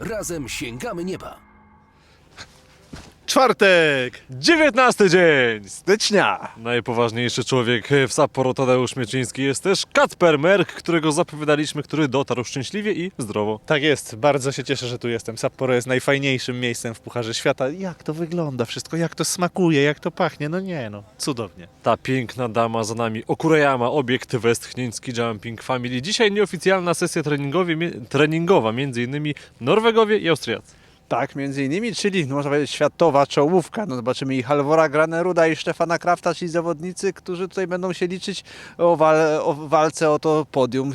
Razem sięgamy nieba. Czwartek! 19 dzień Stycznia! Najpoważniejszy człowiek w Sapporo Tadeusz Mieczyński jest też Kacper Merk, którego zapowiadaliśmy, który dotarł szczęśliwie i zdrowo. Tak jest, bardzo się cieszę, że tu jestem. Sapporo jest najfajniejszym miejscem w Pucharze Świata. Jak to wygląda wszystko, jak to smakuje, jak to pachnie, no nie no, cudownie. Ta piękna dama za nami, Okurayama, obiekt westchniński Jumping Family. Dzisiaj nieoficjalna sesja treningowa, między innymi Norwegowie i Austriacy. Tak, między innymi, czyli no, można powiedzieć światowa czołówka. No, zobaczymy i Halvora Graneruda i Stefana Krafta, czyli zawodnicy, którzy tutaj będą się liczyć o, wal, o walce o to podium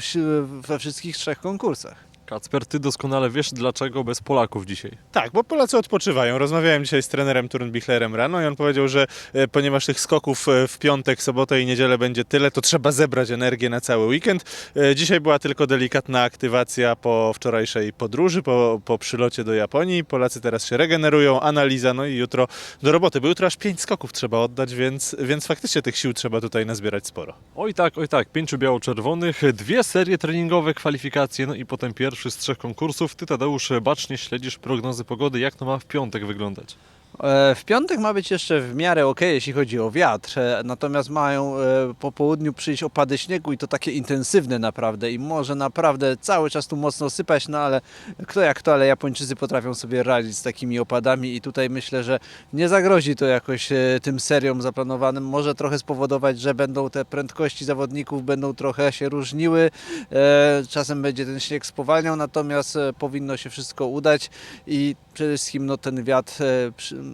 we wszystkich trzech konkursach. Kacper, ty doskonale wiesz, dlaczego bez Polaków dzisiaj. Tak, bo Polacy odpoczywają. Rozmawiałem dzisiaj z trenerem Turnbichlerem rano i on powiedział, że e, ponieważ tych skoków e, w piątek, sobotę i niedzielę będzie tyle, to trzeba zebrać energię na cały weekend. E, Dzisiaj była tylko delikatna aktywacja po wczorajszej podróży, po, po przylocie do Japonii. Polacy teraz się regenerują, analiza, no i jutro do roboty, bo jutro aż pięć skoków trzeba oddać, więc, więc faktycznie tych sił trzeba tutaj nazbierać sporo. Oj tak, oj tak, pięciu biało-czerwonych, dwie serie treningowe, kwalifikacje, no i potem pierwszy z trzech konkursów. Ty Tadeusz bacznie śledzisz prognozy pogody, jak to ma w piątek wyglądać? E, W piątek ma być jeszcze w miarę ok, jeśli chodzi o wiatr, e, natomiast mają e, po południu przyjść opady śniegu i to takie intensywne naprawdę i może naprawdę cały czas tu mocno sypać, no ale kto jak to, ale Japończycy potrafią sobie radzić z takimi opadami i tutaj myślę, że nie zagrozi to jakoś tym seriom zaplanowanym. Może trochę spowodować, że będą te prędkości zawodników będą trochę się różniły, czasem będzie ten śnieg spowalniał, natomiast powinno się wszystko udać i przede wszystkim no, ten wiatr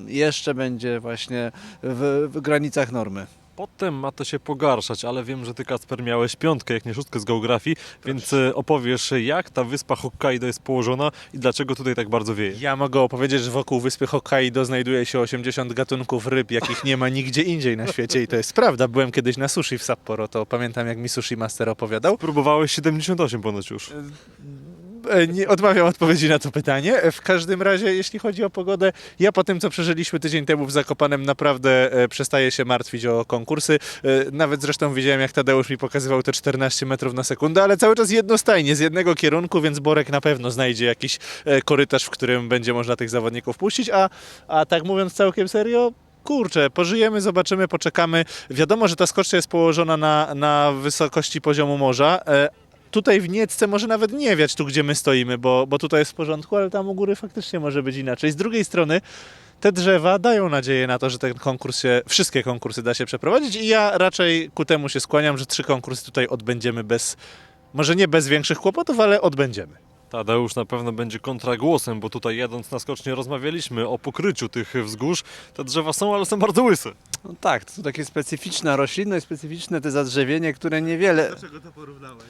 jeszcze będzie właśnie w, w granicach normy. Potem ma to się pogarszać, ale wiem, że ty Kacper miałeś piątkę, jak nie szóstkę z geografii, więc e, opowiesz jak ta wyspa Hokkaido jest położona i dlaczego tutaj tak bardzo wieje. Ja mogę opowiedzieć, że wokół wyspy Hokkaido znajduje się 80 gatunków ryb, jakich nie ma nigdzie indziej na świecie i to jest prawda. Byłem kiedyś na sushi w Sapporo, to pamiętam jak mi sushi master opowiadał. Próbowałeś 78 ponoć już. E, Nie odmawiam odpowiedzi na to pytanie. E, W każdym razie, jeśli chodzi o pogodę, ja po tym, co przeżyliśmy tydzień temu w Zakopanem, naprawdę e, przestaję się martwić o konkursy. Nawet zresztą widziałem, jak Tadeusz mi pokazywał te 14 metrów na sekundę, ale cały czas jednostajnie, z jednego kierunku, więc Borek na pewno znajdzie jakiś korytarz, w którym będzie można tych zawodników puścić. A, a tak mówiąc całkiem serio, Kurczę, pożyjemy, zobaczymy, poczekamy. Wiadomo, że ta skocznia jest położona na, na wysokości poziomu morza. Tutaj w Niecce może nawet nie wiać tu, gdzie my stoimy, bo, bo tutaj jest w porządku, ale tam u góry faktycznie może być inaczej. Z drugiej strony te drzewa dają nadzieję na to, że ten konkurs się, wszystkie konkursy da się przeprowadzić i ja raczej ku temu się skłaniam, że trzy konkursy tutaj odbędziemy bez, może nie bez większych kłopotów, ale odbędziemy. Tadeusz na pewno będzie kontragłosem, bo tutaj jadąc na skocznie rozmawialiśmy o pokryciu tych wzgórz. Te drzewa są, ale są bardzo łyse. No tak, to takie specyficzna roślinność, specyficzne te zadrzewienie, które niewiele... Dlaczego to porównałeś?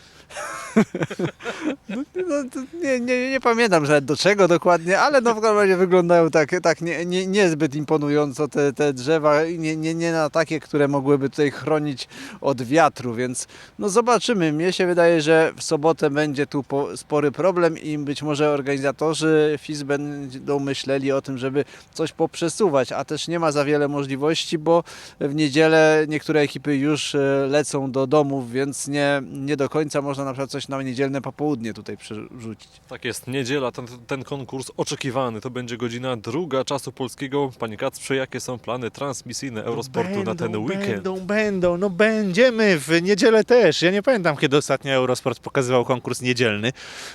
No, to nie, nie, nie pamiętam że do czego dokładnie, ale no w każdym razie wyglądają tak, tak nie, nie, niezbyt imponująco te, te drzewa, i nie, nie, nie na takie, które mogłyby tutaj chronić od wiatru, więc no zobaczymy. Mnie się wydaje, że w sobotę będzie tu po, spory problem i być może organizatorzy FIS będą myśleli o tym, żeby coś poprzesuwać, a też nie ma za wiele możliwości, bo w niedzielę niektóre ekipy już e, lecą do domów, więc nie, nie do końca można na przykład coś na niedzielne popołudnie tutaj przerzucić. Tak jest, niedziela, ten, ten konkurs oczekiwany. To będzie godzina druga czasu polskiego. Panie Kacprze, jakie są plany transmisyjne Eurosportu na ten weekend? Będą, będą, no będziemy w niedzielę też. Ja nie pamiętam, kiedy ostatnio Eurosport pokazywał konkurs niedzielny,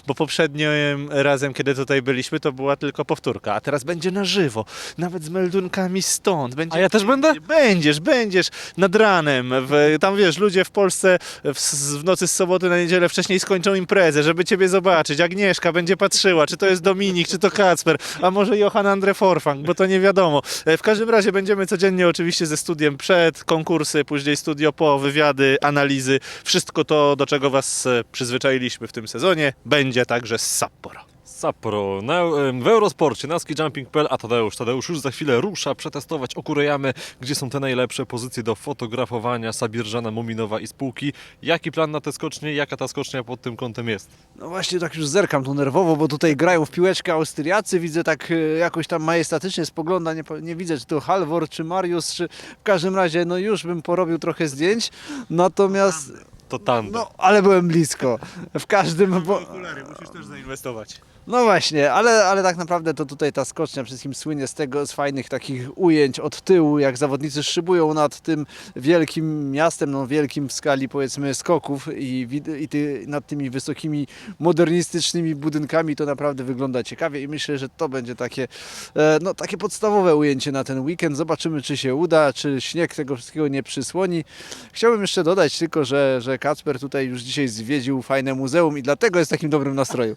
bo poprzednim razem, kiedy tutaj byliśmy, to była tylko powtórka, a teraz będzie na żywo, nawet z meldunkami stąd. Będzie A ja też będę? Będziesz, będziesz nad ranem. W, tam wiesz, ludzie w Polsce w, w nocy z soboty na niedzielę wcześniej skończą imprezę, żeby ciebie zobaczyć. Agnieszka będzie patrzyła, czy to jest Dominik, czy to Kacper, a może Johan Andre Forfang, bo to nie wiadomo. E, W każdym razie będziemy codziennie oczywiście ze studiem przed, konkursy, później studio po, wywiady, analizy. Wszystko to, do czego was e, przyzwyczailiśmy w tym sezonie, będzie także z Sapporo. Sapporo. Na, w Eurosporcie na skijumping.pl, a Tadeusz, Tadeusz już za chwilę rusza przetestować Okurejamy, gdzie są te najlepsze pozycje do fotografowania Sabirżana, Muminowa i spółki. Jaki plan na te skocznie, jaka ta skocznia pod tym kątem jest? No właśnie tak już zerkam tu nerwowo, bo tutaj grają w piłeczkę Austriacy, widzę tak e, jakoś tam majestatycznie spogląda, nie, nie widzę czy to Halvor, czy Marius, czy w każdym razie no już bym porobił trochę zdjęć, natomiast To tandem. no ale byłem blisko, w każdym, bo, musisz też zainwestować. No właśnie, ale, ale tak naprawdę to tutaj ta skocznia wszystkim słynie z tego, z fajnych takich ujęć od tyłu, jak zawodnicy szybują nad tym wielkim miastem, no wielkim w skali powiedzmy skoków i, i ty, nad tymi wysokimi modernistycznymi budynkami to naprawdę wygląda ciekawie i myślę, że to będzie takie, e, no, takie podstawowe ujęcie na ten weekend. Zobaczymy, czy się uda, czy śnieg tego wszystkiego nie przysłoni. Chciałbym jeszcze dodać tylko, że, że Kacper tutaj już dzisiaj zwiedził fajne muzeum i dlatego jest w takim dobrym nastroju.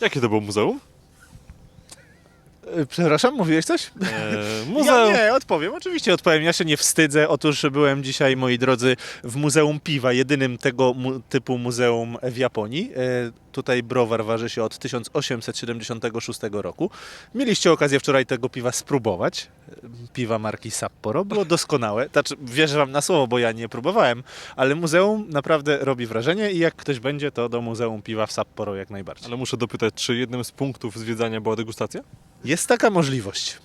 Jakie to było muzeum? E, Przepraszam, mówiłeś coś? E, muzeum. Ja nie, odpowiem. Oczywiście odpowiem. Ja się nie wstydzę. Otóż byłem dzisiaj, moi drodzy, w Muzeum Piwa, jedynym tego mu typu muzeum w Japonii. E, tutaj browar waży się od 1876 roku. Mieliście okazję wczoraj tego piwa spróbować. E, Piwa marki Sapporo. Było doskonałe. Znaczy, wierzę wam na słowo, bo ja nie próbowałem, ale muzeum naprawdę robi wrażenie i jak ktoś będzie, to do Muzeum Piwa w Sapporo jak najbardziej. Ale muszę dopytać, czy jednym z punktów zwiedzania była degustacja? Jest taka możliwość.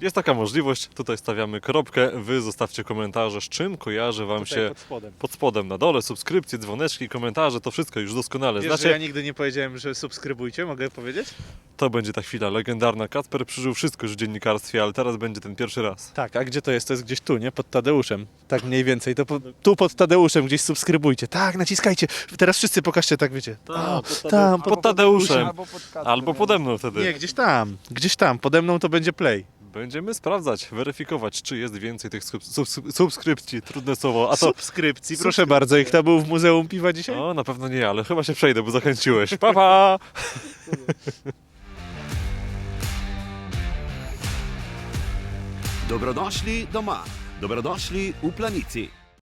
Jest taka możliwość, tutaj stawiamy kropkę, wy zostawcie komentarze, z czym kojarzy wam się pod spodem. pod spodem na dole, subskrypcje, dzwoneczki, komentarze, to wszystko już doskonale Wiesz, znacie. że ja nigdy nie powiedziałem, że subskrybujcie, mogę powiedzieć? To będzie ta chwila legendarna. Kacper przeżył wszystko już w dziennikarstwie, ale teraz będzie ten pierwszy raz. Tak, a gdzie to jest? To jest gdzieś tu, nie? Pod Tadeuszem. Tak mniej więcej. To po, tu pod Tadeuszem gdzieś subskrybujcie. Tak, naciskajcie. Teraz wszyscy pokażcie, tak wiecie. O, tam, pod Tadeuszem. Albo pod Kacprem. Albo pode mną wtedy. Nie, gdzieś tam. Gdzieś tam. Pode mną to będzie play. Będziemy sprawdzać, weryfikować, czy jest więcej tych subs- subs- subskrypcji. Trudne słowo. A to. Subskrypcji, proszę bardzo. I kto był w Muzeum Piwa dzisiaj? O, na pewno nie ale chyba się przejdę, bo zachęciłeś. Pa, pa! Dobrodošli doma, dobrodošli u Planici.